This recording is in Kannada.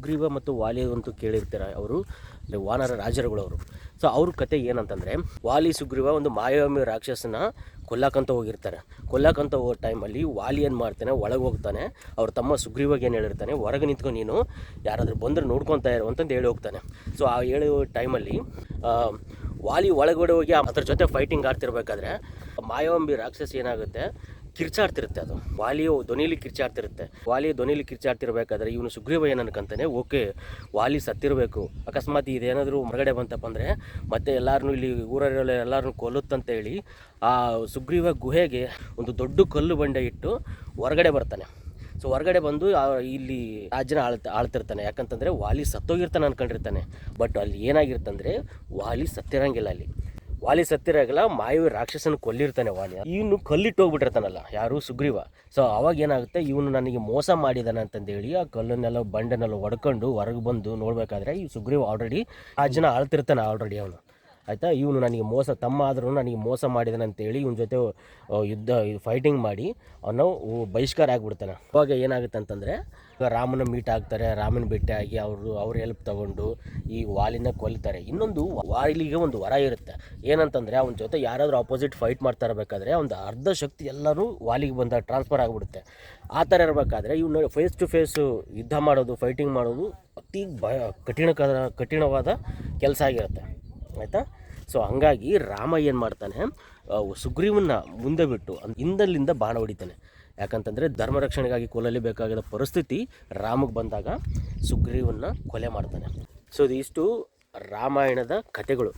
ಸುಗ್ರೀವ ಮತ್ತು ವಾಲಿ ಅಂತೂ ಕೇಳಿರ್ತಾರೆ ಅವರು ವಾನರ ರಾಜರುಗಳು ಅವರು. ಸೊ ಅವ್ರ ಕತೆ ಏನಂತಂದರೆ, ವಾಲಿ ಸುಗ್ರೀವ ಒಂದು ಮಾಯಾಮಿ ರಾಕ್ಷಸನ ಕೊಲ್ಲಕ್ಕಂತ ಹೋಗಿರ್ತಾರೆ. ಕೊಲ್ಲಕ್ಕಂತ ಹೋಗೋ ಟೈಮಲ್ಲಿ ವಾಲಿ ಏನು ಮಾಡ್ತಾನೆ, ಒಳಗೆ ಹೋಗ್ತಾನೆ, ಅವ್ರ ತಮ್ಮ ಸುಗ್ರೀವಾಗ ಏನು ಹೇಳಿರ್ತಾನೆ, ಹೊರಗೆ ನಿಂತ್ಕೊಂಡು ನೀನು ಯಾರಾದರೂ ಬಂದರೆ ನೋಡ್ಕೊತಾ ಇರು ಅಂತಂದು ಹೇಳಿ ಹೋಗ್ತಾನೆ. ಸೊ ಆ ಹೇಳೋ ಟೈಮಲ್ಲಿ ವಾಲಿ ಒಳಗಡೆ ಹೋಗಿ ಅದ್ರ ಜೊತೆ ಫೈಟಿಂಗ್ ಆಡ್ತಿರ್ಬೇಕಾದ್ರೆ ಮಾಯಾವಂಬಿ ರಾಕ್ಷಸ ಏನಾಗುತ್ತೆ? ಕಿರ್ಚಾಡ್ತಿರುತ್ತೆ ಅದು. ವಾಲಿಯು ಧ್ವನಿಲಿ ಕಿರ್ಚಾಡ್ತಿರುತ್ತೆ. ವಾಲಿ ಧ್ವನಿಲಿ ಕಿರ್ಚಾಡ್ತಿರ್ಬೇಕಾದ್ರೆ ಇವನು ಸುಗ್ರೀವ ಏನು ಅನ್ಕೊಂತಾನೆ ಓಕೆ, ವಾಲಿ ಸತ್ತಿರಬೇಕು. ಅಕಸ್ಮಾತ್ ಇದೇನಾದರೂ ಹೊರಗಡೆ ಬಂತಪ್ಪ ಅಂದರೆ ಮತ್ತೆ ಎಲ್ಲರನ್ನೂ ಇಲ್ಲಿ ಊರಲ್ಲಿ ಎಲ್ಲರನ್ನೂ ಕೊಲ್ಲುತ್ತಂತೇಳಿ ಆ ಸುಗ್ರೀವ ಗುಹೆಗೆ ಒಂದು ದೊಡ್ಡ ಕಲ್ಲು ಬಂಡೆ ಇಟ್ಟು ಹೊರಗಡೆ ಬರ್ತಾನೆ. ಸೊ ಹೊರಗಡೆ ಬಂದು ಇಲ್ಲಿ ರಾಜನ ಆಳ್ತ, ಆಳ್ತಿರ್ತಾನೆ. ಯಾಕಂತಂದರೆ ವಾಲಿ ಸತ್ತೋಗಿರ್ತಾನೆ ಅನ್ಕೊಂಡಿರ್ತಾನೆ. ಬಟ್ ಅಲ್ಲಿ ಏನಾಗಿರ್ತಂದರೆ ವಾಲಿ ಸತ್ತಿರಂಗಿಲ್ಲ ಅಲ್ಲಿ. ವಾಲಿ ಸತ್ತಿರಾಗಲ್ಲ ಮಾಯವಿ ರಾಕ್ಷಸನ ಕೊಲ್ಲಿರ್ತಾನೆ ವಾಲಿ. ಇವನು ಕಲ್ಲಿಟ್ಟು ಹೋಗ್ಬಿಟ್ಟಿರ್ತಾನಲ್ಲ, ಯಾರು? ಸುಗ್ರೀವ. ಸೊ ಅವಾಗ ಏನಾಗುತ್ತೆ, ಇವನು ನನಗೆ ಮೋಸ ಮಾಡಿದಾನೆ ಅಂತಂದೇಳಿ ಆ ಕಲ್ಲನ್ನೆಲ್ಲ ಬಂಡನ್ನೆಲ್ಲ ಒಡ್ಕೊಂಡು ಹೊರಗೆ ಬಂದು ನೋಡಬೇಕಾದ್ರೆ ಈ ಸುಗ್ರೀವ ಆಲ್ರೆಡಿ ಆ ಜನ ಆಳ್ತಿರ್ತಾನೆ ಆಲ್ರೆಡಿ ಅವನು. ಆಯಿತಾ? ಇವನು ನನಗೆ ಮೋಸ ತಮ್ಮ ಆದ್ರೂ ನನಗೆ ಮೋಸ ಮಾಡಿದಾನೆ ಅಂತೇಳಿ ಇವನ ಜೊತೆ ಯುದ್ಧ ಫೈಟಿಂಗ್ ಮಾಡಿ ಅವನು ಬಹಿಷ್ಕಾರ ಆಗಿಬಿಡ್ತಾನೆ. ಅವಾಗ ಏನಾಗುತ್ತೆ ಅಂತಂದರೆ ರಾಮನ ಮೀಟ್ ಆಗ್ತಾರೆ, ರಾಮನ ಭೇಟಿ ಆಗಿ ಅವರು, ಅವ್ರ ಹೆಲ್ಪ್ ತಗೊಂಡು ಈ ವಾಲಿನ ಕೊಲ್ತಾರೆ. ಇನ್ನೊಂದು ವಾಲಿಗೆ ಒಂದು ವರ ಇರುತ್ತೆ. ಏನಂತಂದರೆ, ಅವನ ಜೊತೆ ಯಾರಾದರೂ ಆಪೋಸಿಟ್ ಫೈಟ್ ಮಾಡ್ತಾ ಇರಬೇಕಾದ್ರೆ ಒಂದು ಅರ್ಧ ಶಕ್ತಿ ಎಲ್ಲರೂ ವಾಲಿಗೆ ಬಂದ ಟ್ರಾನ್ಸ್ಫರ್ ಆಗಿಬಿಡುತ್ತೆ. ಆ ಥರ ಇರಬೇಕಾದ್ರೆ ಇವನ್ನ ಫೇಸ್ ಟು ಫೇಸು ಯುದ್ಧ ಮಾಡೋದು ಫೈಟಿಂಗ್ ಮಾಡೋದು ಅತಿ ಭಯ, ಕಠಿಣ ಕಠಿಣವಾದ ಕೆಲಸ ಆಗಿರುತ್ತೆ. ಆಯಿತಾ? ಸೊ ಹಂಗಾಗಿ ರಾಮ ಏನು ಮಾಡ್ತಾನೆ ಸುಗ್ರೀವನ್ನ ಮುಂದೆ ಬಿಟ್ಟು ಹಿಂದಲ್ಲಿಂದ ಬಾಣ ಹೊಡಿತಾನೆ. ಯಾಕಂತಂದರೆ ಧರ್ಮ ರಕ್ಷಣೆಗಾಗಿ ಕೊಲ್ಲಲಿ ಬೇಕಾಗಿರೋ ಪರಿಸ್ಥಿತಿ ರಾಮಗೆ ಬಂದಾಗ ಸುಗ್ರೀವನ್ನ ಕೊಲೆ ಮಾಡ್ತಾನೆ. ಸೊ ಇದಿಷ್ಟು ರಾಮಾಯಣದ ಕಥೆಗಳು.